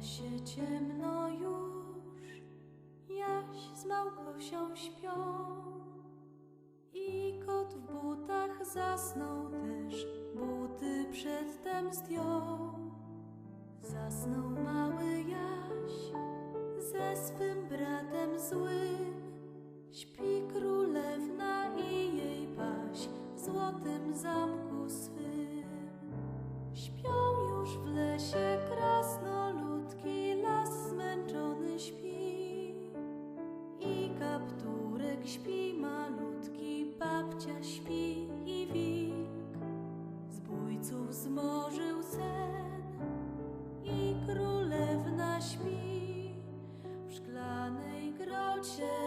lesie ciemno już, Jaś z Małgosią śpią. I kot w butach zasnął też, buty przedtem zdjął. Zasnął mały Jaś ze swym bratem złym. kapturek śpi malutki, babcia śpi i wilk. Zbójców zmorzył sen i królewna śpi w szklanej grocie.